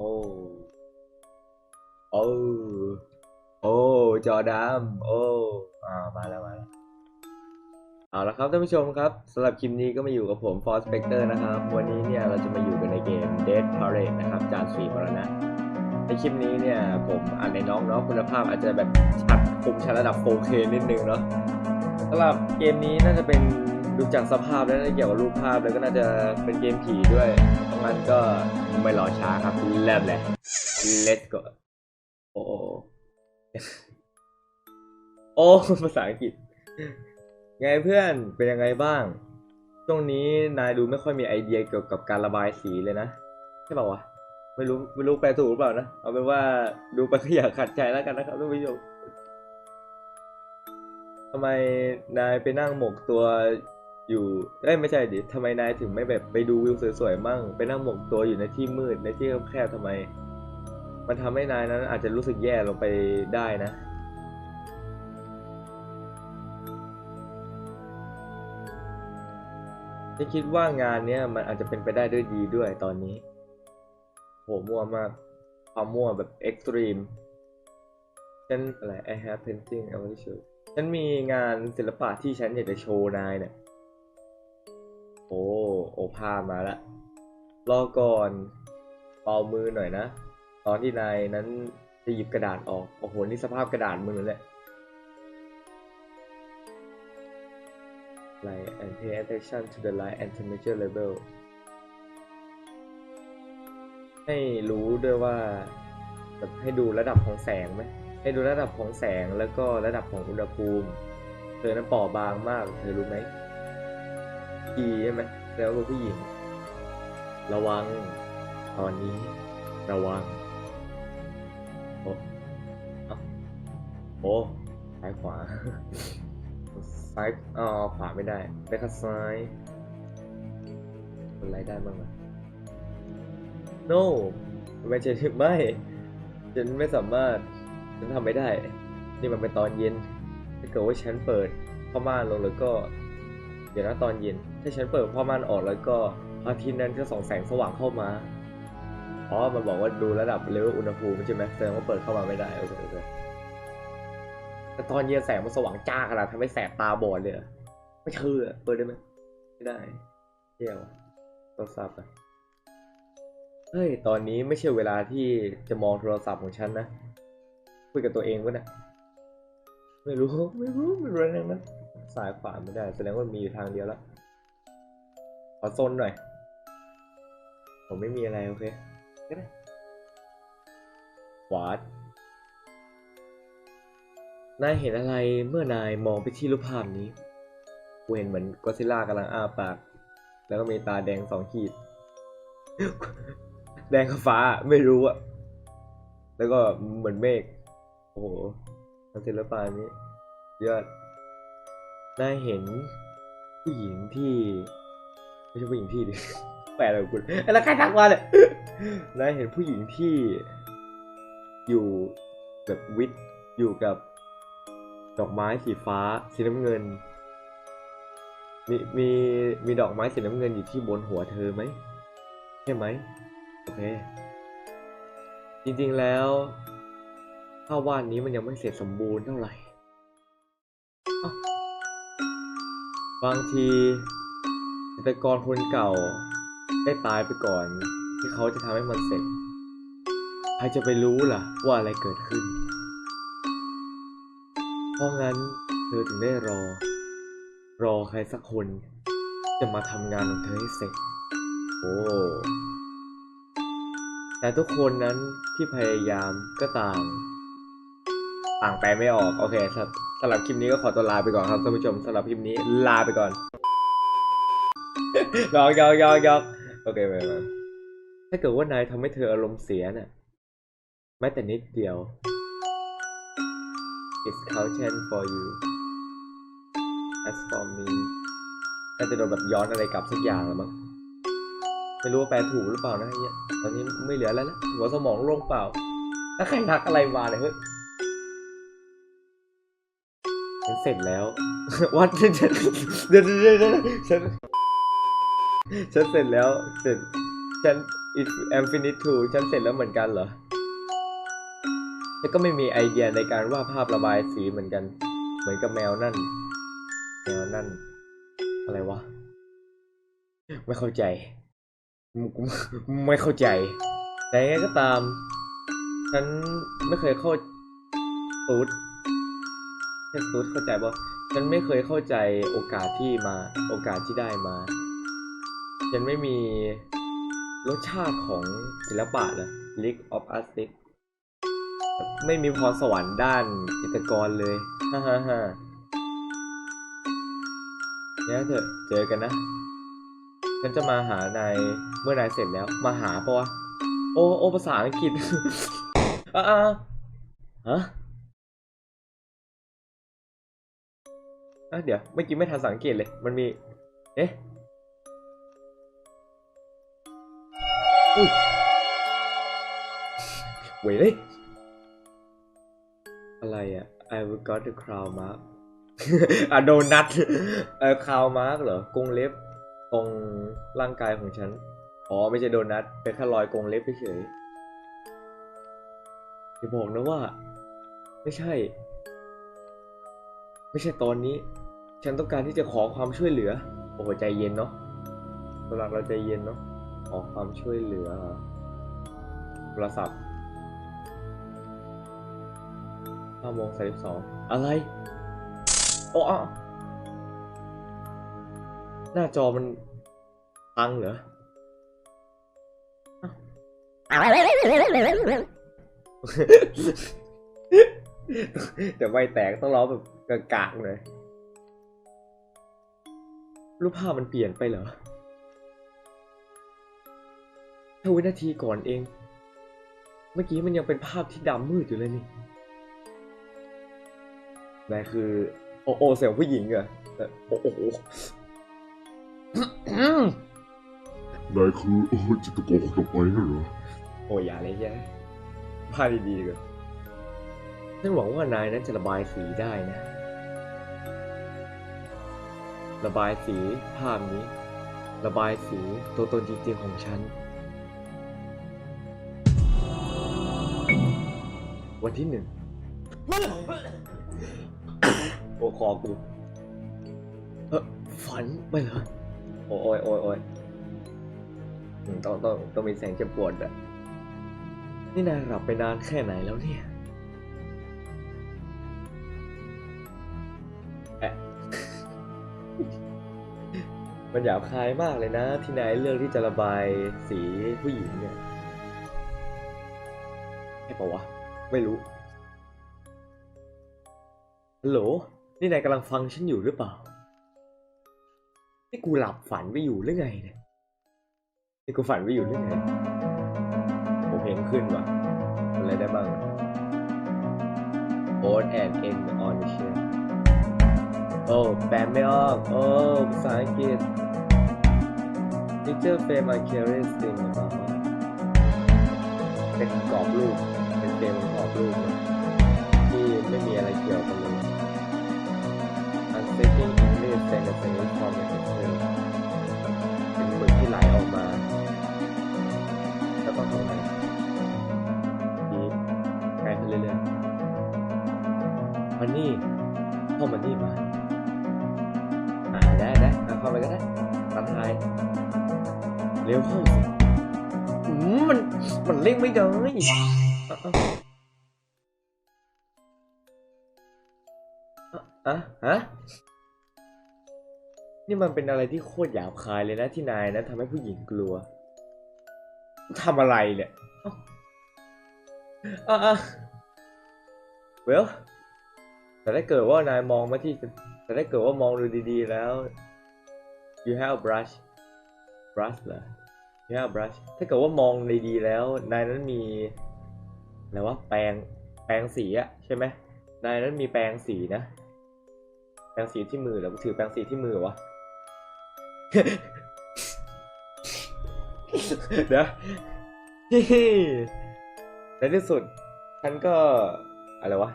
โอ้โอ้โอ้จอดำโอ้อ่ามาแล้วมาแล้วเอาละครับท่านผู้ชมครับสำหรับคลิปนี้ก็มาอยู่กับผม f o r Spectre นะครับ วันนี้เนี่ยเราจะมาอยู่กันในเกม Dead Parade นะครับ จานสีมรณะในคลิปนี้เนี่ยผมอ่านในน้องเนาะคุณภาพอาจจะแบบชัดคมชัดระดับ 4K นิดนึงเนาะสำหรับเกมนี้น่าจะเป็น ดูจากสภาพแล้วน่าเกี่ยวกับรูปภาพแล้วก็น่าจะเป็นเกมผีด้วยเพราะงั้นก็ไม่รอช้าครับเริ่มเลย Let's go โอ้โอ้โอ้ภาษาอังกฤษ ไงเพื่อนเป็นยังไงบ้างช่วงนี้นายดูไม่ค่อยมีไอเดียเกี่ยวกับการระบายสีเลยนะใช่เปล่าวะไม่รู้ไม่รู้แปลถูกหรือเปล่านะเอาเป็นว่าดูไปก็อย่าขัดใจแล้วกันนะครับท่านผู้ชมทำไมนายไปนั่งหมกตัว อยู่เอ้ยไม่ใช่ดิทำไมนายถึงไม่แบบไปดูวิวสวยๆมั่ง ไปนั่งหมกตัวอยู่ในที่มืดในที่แคบๆทำไม มันทำให้นายนั้นอาจจะรู้สึกแย่ลงไปได้นะ ฉันคิดว่างานเนี้ยมันอาจจะเป็นไปได้ด้วยดีด้วยตอนนี้ โหมั่วมากความมั่วแบบเอ็กซ์ตรีมฉันอะไร I have painting I want to show ฉันมีงานศิลปะที่ฉันอยากจะโชว์นายเนี่ย โอ้โอภามาละรอก่อนเป่ามือหน่อยนะ ตอนที่นายนั้นจะหยิบกระดาษออก โอ้โห นี่สภาพกระดาษมือเลย light and pay attention to the light and temperature level ให้รู้ด้วยว่าแบบให้ดูระดับของแสงไหมให้ดูระดับของแสงแล้วก็ระดับของอุณหภูมิ เธอนั้นเปราะบางมาก เธอรู้ไหม อีใช่ไหมแล้วก็ผู้หญิง ระวัง ตอนนี้ ระวัง โอ้โอ้ซ้ายขวา ซ้ายอ๋อขวาไม่ได้ไปข้างซ้ายคนไรได้บ้างอะ no ไม่ใช่ไม่ฉันไม่สามารถ ฉันทำไม่ได้ นี่มันเป็นตอนเย็น ถ้าเกิดว่าฉันเปิดผ้าม่านลงแล้วก็ ดี๋ยวนะตอนเย็น ถ้าฉันเปิดผ้าม่านออกแล้วก็พระอาทิตย์นั้นจะส่องแสงสว่างเข้ามาอ๋อมันบอกว่าดูระดับเลเวลอุณหภูมิใช่ไหมแสดงว่าเปิดเข้ามาไม่ได้โอเคโอเคแต่ตอนเย็นแสงมันสว่างจ้าขนาดทำให้แสบตาบอดเลยไม่เชื่อเปิดได้ไหมไม่ได้เที่ยวโทรศัพท์อะเฮ้ย ตอนนี้ไม่ใช่เวลาที่จะมองโทรศัพท์ของฉันนะ คุยกับตัวเองวะนี่ยไม่รู้ ไม่รู้ ไม่รู้อะไรทั้งนั้น สายขวาไม่ได้ แสดงว่ามีอยู่ทางเดียวแล้วขอโซนหน่อย ผมไม่มีอะไร โอเคก็ได้ขวาดนายเห็นอะไรเมื่อนายมองไปที่รูปภาพนี้กูเห็นเหมือนก็ซิล่ากำลังอ้าปาก แล้วก็มีตาแดงสองขีด แดงกับฟ้าไม่รู้อะแล้วก็เหมือนเมฆโอ้โหทางศิลปะนี้ยอด นายเห็นผู้หญิงที่ ไม่ใช่ผู้หญิงที่ดิแปลอะไรของคุณแล้วใครทักมาเนี่ยนายเห็นผู้หญิงที่อยู่แบบวิทย์อยู่กับดอกไม้สีฟ้าสีน้ำเงิน มีมีมีดอกไม้สีน้ำเงินอยู่ที่บนหัวเธอไหมใช่ไหมโอเค จริงๆแล้วภาพวาดนี้มันยังไม่เสร็จสมบูรณ์เท่าไหร่ บางทีจิตรกรคนเก่าได้ตายไปก่อน ที่เขาจะทำให้มันเสร็จ ใครจะไปรู้ล่ะ ว่าอะไรเกิดขึ้น เพราะงั้นเธอถึงได้รอ รอใครสักคน จะมาทำงานของเธอให้เสร็จ โอ้แต่ทุกคนนั้นที่พยายามก็ต่าง ต่างแปลไม่ออกโอเคสำหรับคลิปนี้ก็ขอตัวลาไปก่อนครับท่านผู้ชมสำหรับคลิปนี้ลาไปก่อนยอกยอกยอกยอกโอเคไปไปถ้าเกิดว่านายทำให้เธออารมณ์เสียน่ะแม้แต่นิดเดียว it's caution for you as for me น่าจะโดนแบบย้อนอะไรกลับสักอย่างแล้วมั้งไม่รู้ว่าแปลถูกหรือเปล่านะเหี้ยตอนนี้ไม่เหลือแล้วนะหัวสมองโล่งเปล่า แล้วใครทักอะไรมาเนี่ยเฮ้ย ฉันเสร็จแล้ว วัดฉันเดี๋ยวเดี๋ยวเดี๋ยวฉันฉันเสร็จแล้วเสร็จฉัน It's I'm finished too ฉันเสร็จแล้วเหมือนกันเหรอฉันก็ไม่มีไอเดียในการวาดภาพระบายสีเหมือนกัน เหมือนกับแมวนั่น แมวนั่น อะไรวะ ไม่เข้าใจ ไม่เข้าใจ แต่ยังไงก็ตาม ฉันไม่เคยเข้าตูด แค่ตูดเข้าใจป่ฉันไม่เคยเข้าใจโอกาสที่มาโอกาสที่ได้มา ฉันไม่มีรสชาติของศิลปะเลย l e a g of a r t i s t ไม่มีพรสวรรค์ด้านจิตรกรเลย ฮ่าฮ่าฮ่าเนี่ยเถอะเจอกันนะ ฉันจะมาหานายเมื่อนายเสร็จแล้ว มาหาปะวะ โอโอภาษาอังกฤษ อ่าอ่าฮะ อะเดี๋ยวเมื่อกี้ไม่ทันสังเกตเลย มันมี เอ๊ะอุ้ยเว้ยเลยอะไรอะ I will got the crown mark อะโดนัทเออคาวมาร์กเหรอกรงเล็บตรงร่างกายของฉัน อ๋อ ไม่ใช่โดนัทเป็นแค่รอยกรงเล็บเฉยอย่าบอกนะว่า ไม่ใช่ ไม่ใช่ตอนนี้ ฉันต้องการที่จะขอความช่วยเหลือ โอ้โหใจเย็นเนาะเวลาเราใจเย็นเนาะ ขอความช่วยเหลือโทรศัพท์ห้าโมงสามสิบสองอะไร โอ้อะหน้าจอมันพังเหรอแต่ไม่แตกต้องร้องแบบ กากๆเลย รูปภาพมันเปลี่ยนไปเหรอแค่วินาทีก่อนเอง เมื่อกี้มันยังเป็นภาพที่ดำมืดอยู่เลยนี่นายคือ โอโอเสียงผู้หญิงเหรอแต่โอโอโอนายคือโอ้จิตรกรคนต่อไปนั่นเหรอ โอ้ยอย่าเลยแย่ภาพดีๆดีกว่าฉันหวังว่านายนั้นจะระบายสีได้นะ ระบายสีภาพนี้ ระบายสีตัวตนจริงๆของฉัน วันที่หนึ่งโอ้คอกูเออฝันไปเหรอโอ้ยโอ้ยโอ้ยต้องต้องต้องมีแสงเจ็บปวดอะนี่นายหลับไปนานแค่ไหนแล้วเนี่ย มันหยาบคายมากเลยนะ ที่นายเลือกที่จะระบายสีผู้หญิงเนี่ยใช่ปะวะ ไม่รู้ฮัลโหล นี่นายกำลังฟังฉันอยู่หรือเปล่า นี่กูหลับฝันไปอยู่หรือไงเนี่ย นี่กูฝันไปอยู่หรือไง ผมเพลงขึ้นว่ะอะไรได้บ้าง On and end on the chair โอ้ แปลไม่ออก โอ้ ภาษาอังกฤษ Picture frame are curious thing about เป็นกรอบรูป เป็นเฟรมกรอบรูปที่ไม่มีอะไรเกี่ยวกันเลย Unstating English and the Chinese from the Excel เป็นหมึกที่ไหลออกมา แล้วก็ตรงไหนดีไกลขึ้นเรื่อยๆมันนี่เข้ามันนี่มาาไปก็ได้ทักทายเร็วเข้าสิอืมมันมันเร่งไม่ได้อะอะอะฮะนี่มันเป็นอะไรที่โคตรหยาบคายเลยนะที่นายนะทำให้ผู้หญิงกลัวทำอะไรเนี่ยอ้าอะอะเวลแต่ถ้าเกิดว่านายมองมาที่แต่ถ้าเกิดว่ามองดูดีๆแล้ว you have a brush brush เหรอ you have a brush ถ้าเกิดว่ามองดีๆแล้วนายนั้นมีอะไรวะแปรงแปรงสีอะใช่ไหมนายนั้นมีแปรงสีนะ แปรงสีที่มือหรอถือแปรงสีที่มือเหรอวะเดี๋ยวในที่สุดฉันก็อะไรวะ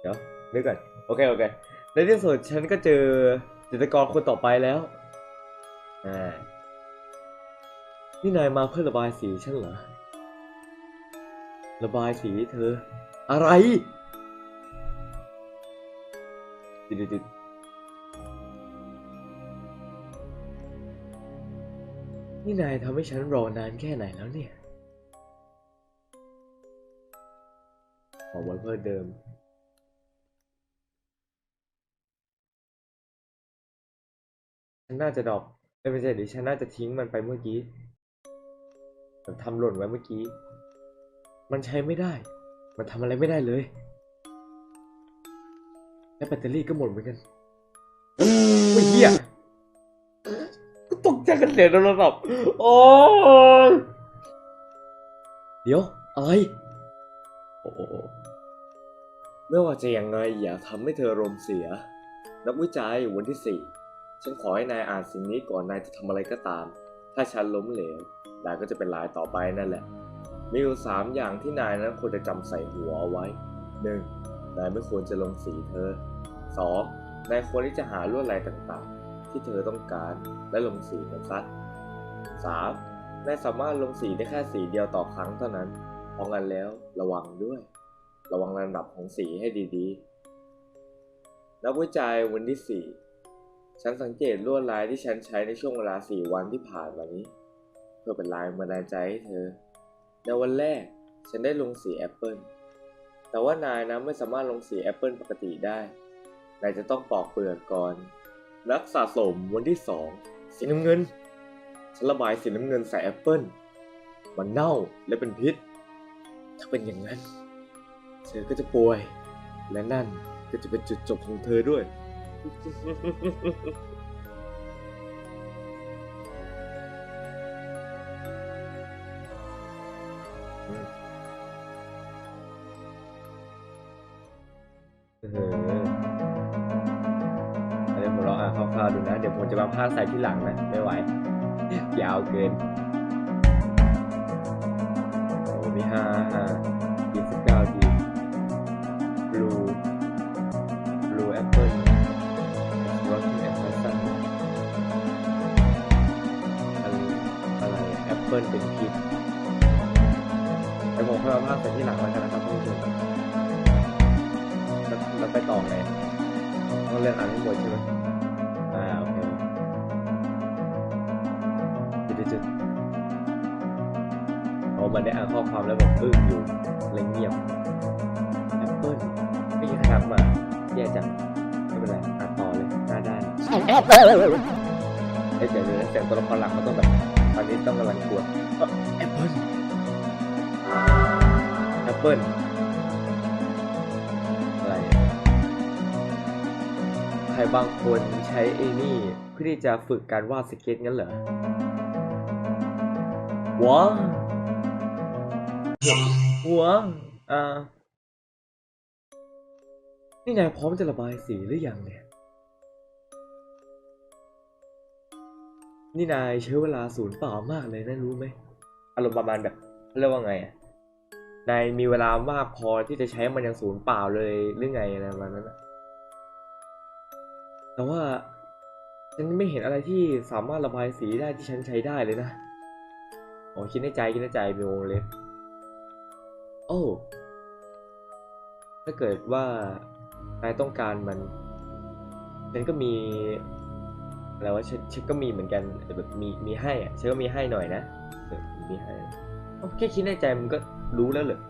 เดี๋ยวนึกก่อน โอเค โอเค ในที่สุดฉันก็เจอจิตรกรคนต่อไปแล้ว อ่นี่นายมาเพื่อระบายสีฉันเหรอ ระบายสีเธอ อะไรดิดิดินี่นายทำให้ฉันรอนานแค่ไหนแล้วเนี่ย ขอไว้เพื่อเดิมฉันน่าจะดรอป เอ้ยไม่ใช่ดิฉันน่าจะทิ้งมันไปเมื่อกี้แบบทำหล่นไว้เมื่อกี้ มันใช้ไม่ได้ มันทำอะไรไม่ได้เลย และแบตเตอรี่ก็หมดเหมือนกันโอ้เหี้ยตกใจกันเสียงโทรศัพท์โอ้เดี๋ยว อะไร โอ้ไม่ว่าจะยังไงอย่าทำให้เธออารมณ์เสีย นักวิจัยวันที่สี่ ฉันขอให้นายอ่านสิ่งนี้ก่อนนายจะทำอะไรก็ตาม ถ้าฉันล้มเหลวนายก็จะเป็นลายต่อไปนั่นแหละ มีอยู่สามอย่างที่นายนั้นควรจะจำใส่หัวเอาไว้หนึ่งนายไม่ควรจะลงสีเธอสองนายควรที่จะหาลวดลายต่างๆ ที่เธอต้องการและลงสีมันซะสามนายสามารถลงสีได้แค่สีเดียวต่อครั้งเท่านั้นเพราะงั้นแล้วระวังด้วย ระวังระดับของสีให้ดีๆ นักวิจัยวันที่สี่ ฉันสังเกตลวดลายที่ฉันใช้ในช่วงเวลาสี่วันที่ผ่านมานี้ เพื่อเป็นลายบันดาลใจให้เธอ ในวันแรกฉันได้ลงสีแอปเปิลแต่ว่านายนะไม่สามารถลงสีแอปเปิลปกติได้ นายจะต้องปอกเปลือกก่อนนักสะสมวันที่สองสีน้ำเงิน ฉันระบายสีน้ำเงินใส่แอปเปิลมันเน่าและเป็นพิษ ถ้าเป็นอย่างนั้น เธอก็จะป่วย และนั่นก็จะเป็นจุดจบของเธอด้วย ออเดี๋ยวผมลองอ่านคร่าวๆดูนะ เดี๋ยวผมจะมาพากใส่ที่หลังนะ ไม่ไหว ยาวเกิน โอ้มีห้าห้า ปเปิลเป็นพิษเดี๋ยวผมค่อยมาพากย์ใส่ที่หลังแล้วกันนะครับท่านผู้ชมแล้วแล้วไปต่อไงต้องเลื่อนอ่านให้หมดใช่ไหมอ่าโอเคจุดจุดๆเอามันได้อ่านข้อความแล้วแบบอึ้งอยู่เลยเงียบแอปเปิ้ลไม่ยินครับมาแย่จังไม่เป็นไรอ่านต่อเลยหน้าได้เอ้ยเดี๋ยวเดี๋ยวเสียงตัวละครหลักมันต้องแบบ ตอนนี้ต้องกำลังกลัวเอ้อแอปเปิ้ลแอปเปิ้ลอะไรอะใครบางคนใช้ไอ้นี่เพื่อที่จะฝึกการวาดสเก็ตงั้นเหรอว้าวว้าวอ่านี่นายพร้อมจะระบายสีหรือยังเนี่ย นี่นายใช้เวลาศูนย์เปล่ามากเลยนะรู้ไหมอารมณ์ประมาณแบบเรียกว่าไงอะนายมีเวลามากพอที่จะใช้มันอย่างศูนย์เปล่าเลยหรือไงอะไรประมาณนั้นอะแต่ว่าฉันไม่เห็นอะไรที่สามารถระบายสีได้ที่ฉันใช้ได้เลยนะโอ้คิดในใจคิดในใจมีวงเล็บโอ้ถ้าเกิดว่านายต้องการมันฉันก็มี อะไรว่าฉันฉันก็มีเหมือนกันแบบมีมีให้อะฉันก็มีให้หน่อยนะมีให้แค่คิดในใจมันก็รู้แล้วเหรอ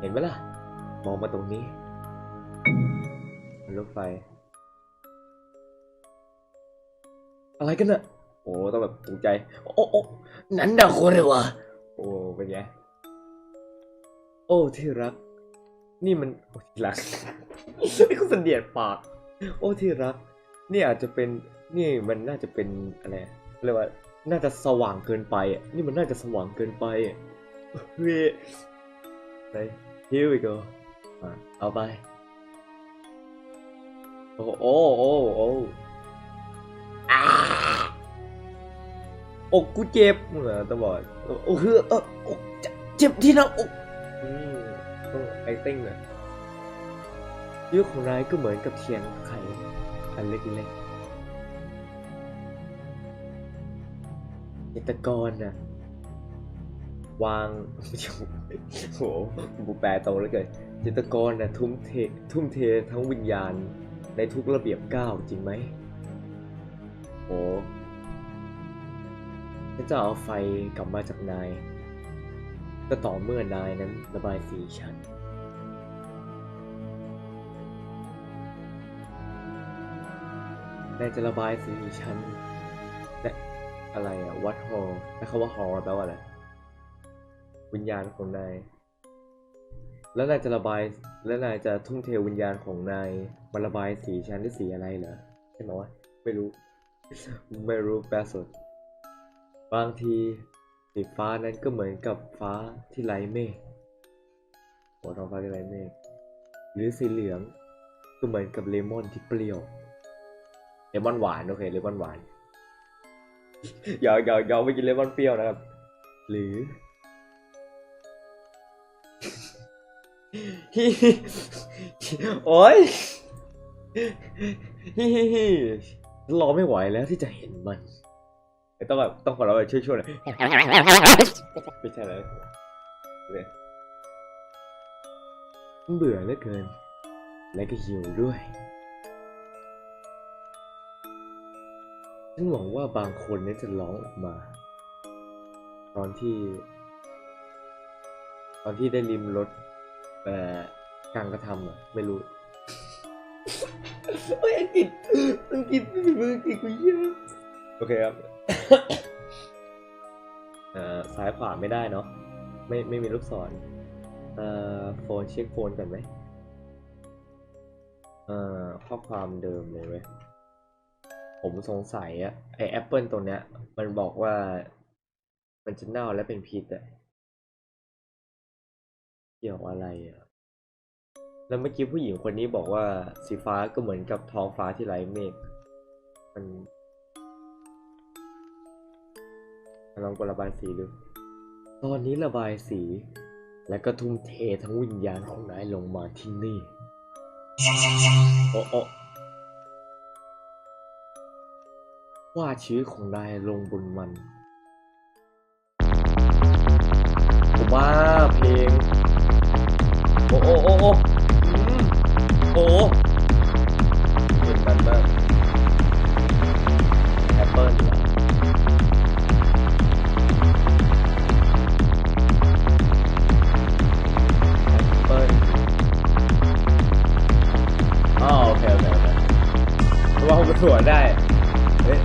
เห็นไหมล่ะ มองมาตรงนี้รถไฟ อะไรกันน่ะ โอ้ต้องแบบตกใจ โอ้โอ้นั้นดาโคเลยวะโอ้เป็นไงโอ้ที่รัก นี่มัน โอ้ที่รักไอ้คุณสันเดียดปาก โอ้ที่รัก นี่อาจจะเป็นนี่มันน่าจะเป็นอะไรเรียกว่า น่าจะสว่างเกินไปอะนี่มันน่าจะสว่างเกินไปอะเฮ้ยไป here we go เอาไปโอ้โอ้โอ้โอ้อาอกกูเจ็บเหรอตาบอดโอ้เฮ้อเออเจ็บที่หน้าอกอืมโอ้ไอติ้งเลย ชีวิตของนายก็เหมือนกับเทียนไขอันเล็กๆจิตกรน่ะ วางโหบูแปลโตแล้วเกินจิตกรน่ะทุ่มเททุ่มเททั้งวิญญาณในทุกระเบียบก้าวจริงไหมโอ้ฉันจะเอาไฟกลับมาจากนาย ก็ต่อเมื่อนายนั้นระบายสีฉัน นายจะระบายสีฉันและอะไรอะวัดฮอลแล้วคำว่าฮอลแปลว่าอะไร วิญญาณของนาย แล้วนายจะระบาย แล้วนายจะทุ่มเทวิญญาณของนายมาระบายสีฉันด้วยสีอะไรเหรอใช่ไหมวะ ไม่รู้ ไม่รู้แปลสด บางทีสีฟ้านั้นก็เหมือนกับฟ้าที่ไร้เมฆโอ้ท้องฟ้าที่ไร้เมฆหรือสีเหลืองก็เหมือนกับเลมอนที่เปรี้ยว เลมอนหวานโอเคเลมอนหวานอย่าอย่าอย่าไปกินเลมอนเปรี้ยวนะครับ หรือฮิฮิโอ้ยฮิฮิฮิรอไม่ไหวแล้วที่จะเห็นมันต้องแบบต้องขอเราแบบช่วยๆหน่อยไม่ใช่แล้วเลยเบื่อเหลือเกิน และก็หิวด้วย ฉันหวังว่าบางคนเนี่ยจะร้องออกมา ตอนที่ ตอนที่ได้ริมรถแต่การกระทำอะไม่รู้โอ้ยอังกฤษอังกฤษไม่มีมืออังกฤษกูเยอะโอเคครับเอ่อซ้ายขวาไม่ได้เนาะไม่ไม่มีลูกศรเอ่อโฟนเช็คโฟนกันไหมเอ่อข้อความเดิมเลยเว้ย ผมสงสัยอะไอแอปเปิลตัวเนี้ย มันบอกว่ามันจะเน่าและเป็นพิษอะเกี่ยวอะไรอะแล้วเมื่อกี้ผู้หญิงคนนี้บอกว่าสีฟ้าก็เหมือนกับท้องฟ้าที่ไร้เมฆมันลองกดระบายสีดู ตอนนี้ระบายสี และก็ทุ่มเททั้งวิญญาณของนายลงมาที่นี่โอ้โอ้ ว่าดชีวิตของนายลงบนมัน ผมว่าเพลง โอ้โอ้โอ้โอ้อืมโอ้เพลงมันมากแอปเปิลแอปเปิลอ๋อโอเคโอเคโอเคเพราะว่าผมสวนได้ เฮ้ย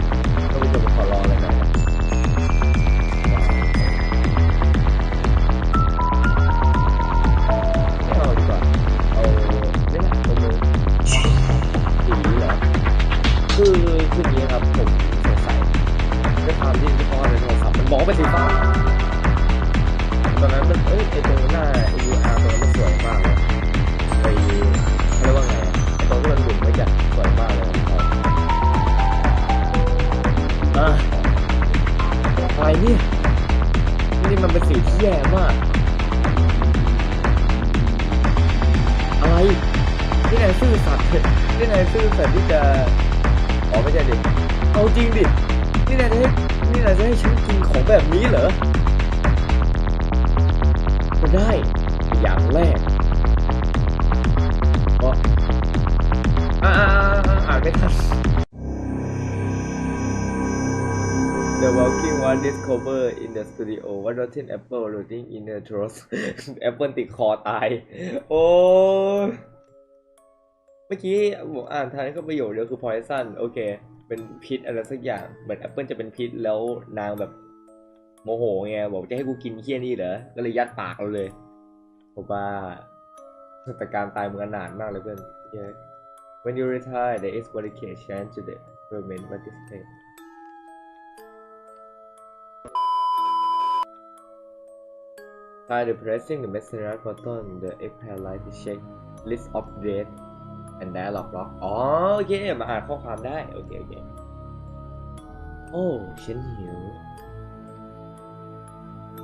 มอกว่าเป็นสีฟ้าตอนนั้นมันเอ้ยไอตรงหน้า UR ตรงนั้นมันสวยมากเลยไอเขาเรียกว่าไงอะไอตรงที่มันบุ๋มไว้จัดสวยมากเลยครับอะอะไรเนี่ยนี่มันเป็นสีที่แย่มากอะไรนี่นายซื่อสัตย์นี่นายซื่อสัตย์ที่จะอ๋อไม่ใช่ดิเอาจริงดินี่นายจะให้ นี่นายจะให้ฉันกินของแบบนี้เหรอก็ได้ อย่างแรกก็อ่าอ่านไม่ทัน The Walking One discover in the studio what rotten apple loading in the throat Apple ติดคอตาย โอ้เมื่อกี้ผมอ่านทันก็ประโยคเดียวคือ poison โอเค เป็นพิษอะไรสักอย่างเหมือนแอปเปิลจะเป็นพิษแล้วนางแบบโมโหไงบอกจะให้กูกินเคี้ยนี่เหรอก็เลยยัดปากเราเลยผมว่าแต่การณ์ตายมึงอนาถมากเลยเพื่อน yeah. When you retire there is dedication chance to the government participate By the pressing the messenger button, the Excel light to check list of dead date and dialog box อ๋อโอเคมาอ่านข้อความได้ โอเคโอเคโอ้ฉันหิว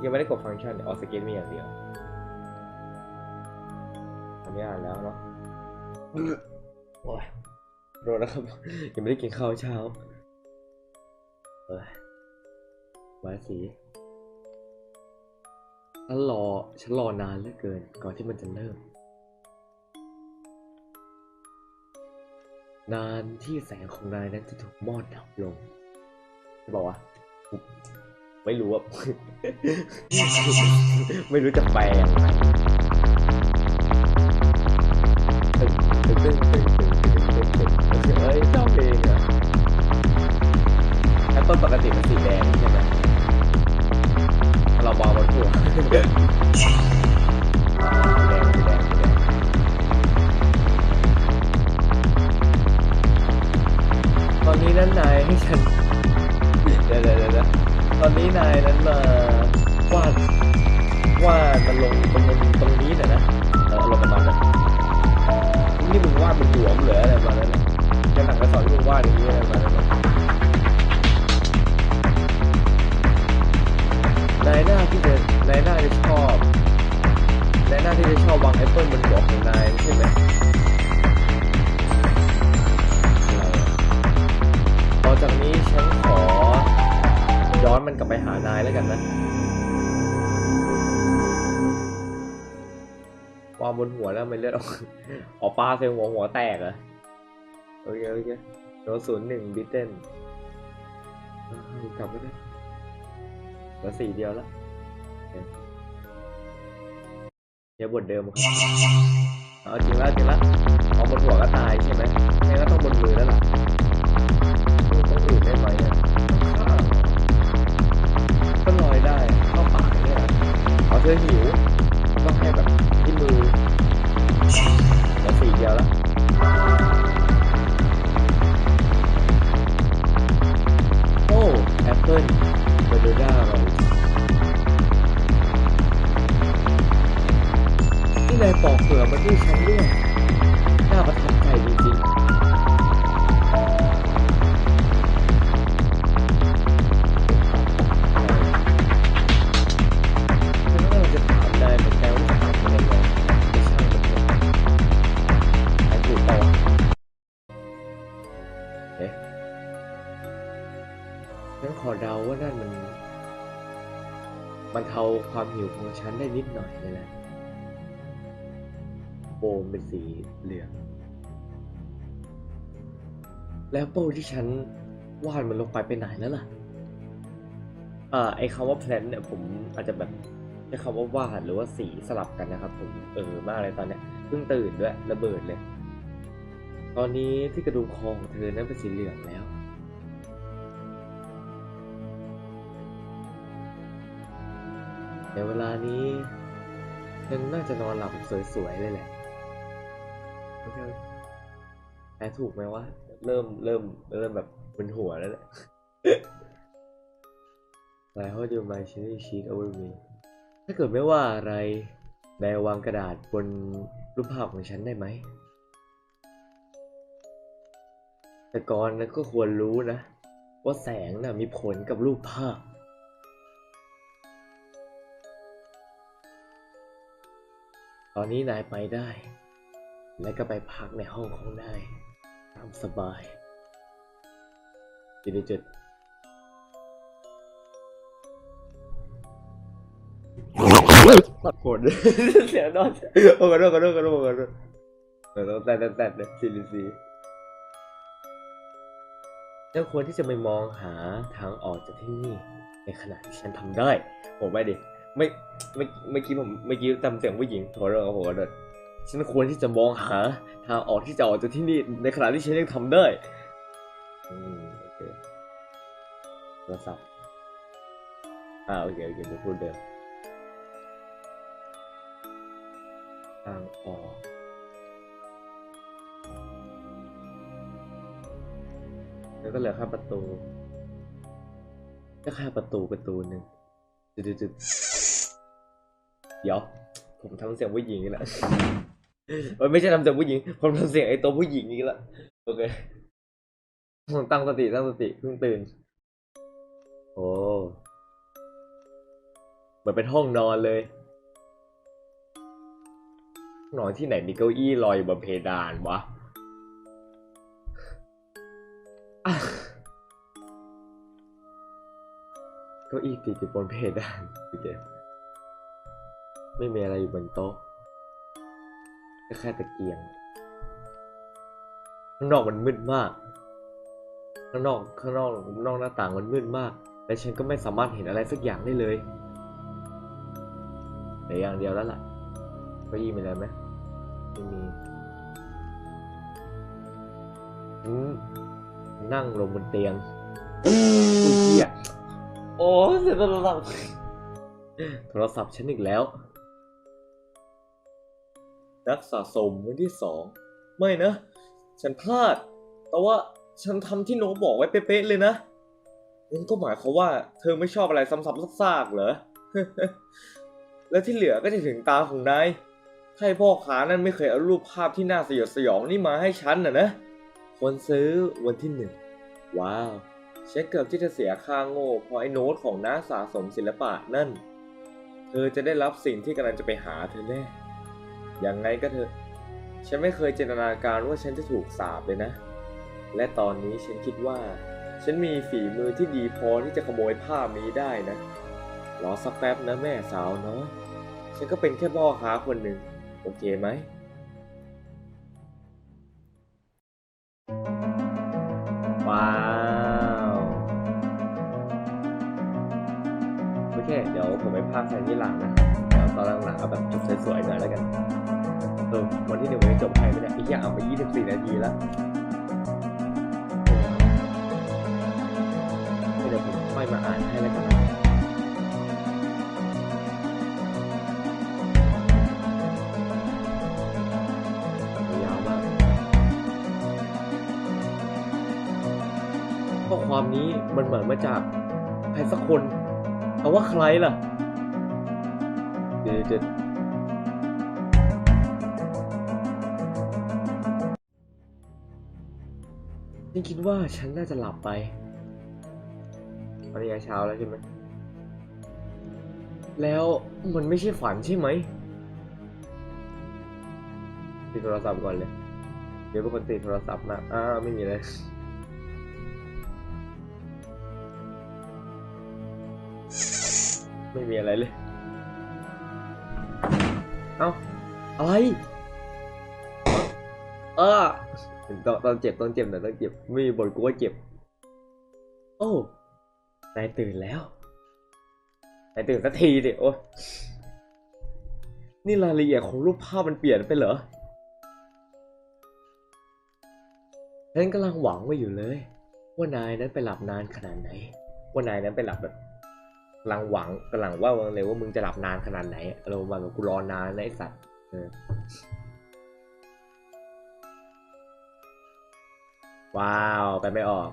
ยังไม่ได้กดฟังก์ชันออสเกตมีอย่างเดียวอันนี้อ่านแล้วเนาะโอ้ยโดนแล้วครับ ยังไม่ได้กินข้าวเช้าเอ้ยมาสีฉันรอฉันรอนานเหลือเกิน ก่อนที่มันจะเริ่ม นานที่แสงของนายนั้นจะถูกมอดดับลงจะบอกว่าไม่รู้ว่า ไม่รู้จะแปลเฮ้ยเจ้าปกติมันสีแดงใช่ไหมเราบอกบนหัว ตอนนี้นั้นนายให้ฉันเดี๋ยวเดี๋ยวเดี๋ยวตอนนี้นายนั้นมาวาดวาดมันลงตรงนั้ตรงนี้น่อยนะเออลงประมาณนั้นนี่มึงวาดเป็นหลวมเหรออะไรมาณนั้นจะหนังกระสอนที่มึงวาดอย่างนี้อะไรมาณนั้นนายหน้าที่จะนายหน้าจะชอบนายหน้าที่จะชอบวางแอปเปิลบนหัวของนายใช่ไหม จากนี้ฉันขอ ย้อนมันกลับไปหานายแล้วกันนะวางบนหัวแล้วมันเลือดออกออกปลาใส่หัวหัวแตกเหรอโอเคโอเคโนศูนย์หนึ่งบิตเต้นกลับก็ได้เหลือสี่เดียวแล้วเคเดี๋ยวบทเดิมครับเอาจริงแล้วจริงแล้วเอาบนหัวก็ตายใช่ไหมงั้นก็ต้องบนมือแล้วล่ะ ต้องอื่นได้ไหมอะก็ลอยได้เข้าปากเนี่ยเอาเธอหิวต้องให้แบบที่มือเหลือสี่เดียวแล้วโอ้แอปเปิ้ลเบอร์ด้าเราที่นายปอกเปลือกมาด้วยฉันด้วย วามหิวของฉันได้นิดหน่อยเลยแหละโอมเป็นสีเหลือง แล้วโป้ที่ฉันวาดมันลงไปไปไหนแล้วล่ะอ่าไอคำว่าแพลนเนี่ยผมอาจจะแบบใช้คำว่าวาดหรือว่าสีสลับกันนะครับ ผมเออมากเลยตอนเนี้ยเพิ่งตื่นด้วยระเบิดเลย ตอนนี้ที่กระดูกคอของเธอนั้นเป็นสีเหลืองแล้ว แต่เวลานี้ยังน่าจะนอนหลับสวยๆเลยแหละโอเคแปลถูกไหมวะ เริ่มเริ่มเริ่มแบบบนหัวแล้วแหละ I hold you my chilly sheet over me ถ้าเกิดไม่ว่าอะไรนาย วางกระดาษบนรูปภาพของฉันได้ไหม แต่ก่อนนะก็ควรรู้นะ ว่าแสงน่ะมีผลกับรูปภาพ อนนี้นายไปได้ และก็ไปพักในห้องของนายตามสบายจุดจุดโหดเสียงนอนโอ้กระโดดกระโดดกระโดดกระโดดเออต้องแต่แต่แต่เลยซีรีซีเจ้าควรที่จะไปมองหาทางออกจากที่นี่ ในขณะที่ฉันทำได้ ผมไม่ดิ ไม่ไม่เมื่อกี้ผมเมื่อกี้จำเสียงผู้หญิงโทรเรื่องของผมก็เดินฉันควรที่จะมองหาทางออกที่จะออกจากที่นี่ในขณะที่ฉันยังทำได้อืมโอเคโทรศัพท์อ่าโอเคโอเคเดี๋ยวพูดเดิมทางออกแล้วก็เหลือแค่ประตูก็แค่ประตูประตูหนึ่ง จุดจุดจุดเดี๋ยวผมทำเสียงผู้หญิงอีกแล้วเอ้ยไม่ใช่ทำเสียงผู้หญิง ผมทำเสียงไอ้ตัวผู้หญิงอีกแล้วโอเคผมตั้งสติตั้งสติเพิ่งตื่น โอ้เหมือนเป็นห้องนอนเลยนอนที่ไหนมีเก้าอี้ลอยอยู่บนเพดานวะ เก้าอี้ติดอยู่บนเพดานโอเคไม่มีอะไรอยู่บนโต๊ะก็แค่ตะเกียง ข้างนอกมันมืดมาก ข้างนอกข้างนอกนอกหน้าต่างมันมืดมาก และฉันก็ไม่สามารถเห็นอะไรสักอย่างได้เลยแต่อย่างเดียวแล้วล่ะเก้าอี้มีอะไรไหมไม่มีอืมนั่งลงบนเตียงอุ้ยเหี้ย โอ้เสียโทรศัพท์โทรศัพท์ฉันอีกแล้ว นักสะสมวันที่สองไม่นะ ฉันพลาด แต่ว่าฉันทำที่โน้ตบอกไว้เป๊ะๆเลยนะนั่นก็หมายความว่าเธอไม่ชอบอะไรซ้ำๆซากๆเหรอ แล้วที่เหลือก็จะถึงตาของนายถ้าไอ้พ่อขานั่นไม่เคยเอารูปภาพที่น่าสยดสยองนี่มาให้ฉันน่ะนะ คนซื้อวันที่หนึ่ง ว้าว ฉันเกือบที่จะเสียค่าโง่เพราะไอ้โน้ตของนักสะสมศิลปะนั่น เธอจะได้รับสิ่งที่กำลังจะไปหาเธอแน่ยังไงก็เถอะ ฉันไม่เคยจินตนาการว่าฉันจะถูกสาปเลยนะ และตอนนี้ฉันคิดว่า ฉันมีฝีมือที่ดีพอที่จะขโมยภาพนี้ได้นะ รอสักแป๊บนะแม่สาวน้อย ฉันก็เป็นแค่พ่อค้าคนหนึ่ง โอเคไหม เค เดี๋ยวผมไปภาคใส่ที่หลังนะเดี๋ยวตอนหลังๆเอาแบบจบสวยๆหน่อยแล้วกันเออวันที่หนึ่งวันจบให้ไม่ได้ไอ้เหี้ยเอาไปยี่สิบสี่นาทีแล้วเดี๋ยวผมค่อยมาอ่านให้แล้วกันนะยาวมากข้อความนี้มันเหมือนมาจากใครสักคน แต่ว่าใครล่ะเดี๋ยวเดี๋ยวฉันคิดว่าฉันน่าจะหลับไปตอนนี้เช้าแล้วใช่ไหม แล้วมันไม่ใช่ฝันใช่ไหมติดโทรศัพท์ก่อนเลย เดี๋ยวเป็นคนติดโทรศัพท์นะอ้าวไม่มีเลย ไม่มีอะไรเลย เอ้า อะไร เออตอนตอนเจ็บตอนเจ็บหน่ตอนเจ็บ ไม่มีบทกูว่าเจ็บ โอ้นายตื่นแล้วนายตื่นสักทีดิโอ้ยนี่รายละเอียดของรูปภาพมันเปลี่ยนไปเหรอฉันกำลังหวังไว้อยู่เลย ว่านายนั้นไปหลับนานขนาดไหน ว่านายนั้นไปหลับแบบำลังหวังกำลังว่าเลยว่ามึงจะหลับนานขนาดไหนเรามาแบบกูรอนานนะไอสัตว์ว้าวไปไม่ออก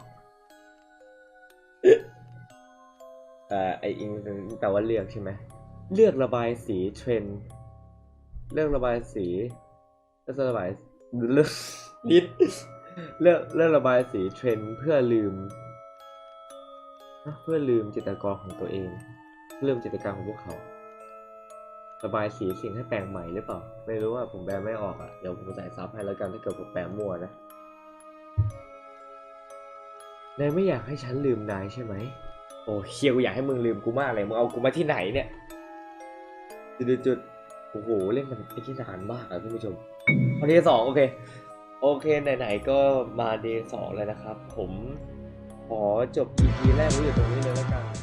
เอ่อไออิงแปลว่าเลือกใช่ไหมเลือกระบายสีเทรนเลือกระบายสีเลือกระบายเลือกนิดเลือกเลือกระบายสีเทรนเพื่อลืม เพื่อลืมจิตรกรของตัวเองลืมจิตรกรรมของพวกเขา ระบายสีสิ่งให้แปลงใหม่หรือเปล่า ไม่รู้ว่าผมแปลไม่ออกอะ เดี๋ยวผมใส่ซับให้แล้วกันถ้าเกิดผมแปลมั่วนะ นายไม่อยากให้ฉันลืมนายใช่ไหม โอ้เชียกูอยากให้มึงลืมกูมากเลย มึงเอากูมาที่ไหนเนี่ย จุดจุดๆโอ้โห เล่นมันไอ้ที่นานมากอะท่านผู้ชมพอดีสองโอเค โอเคไหนๆก็มาเดย์สองแล้วนะครับ ผม ขอจบ EP แรกไว้อยู่ตรงนี้เลยแล้วกัน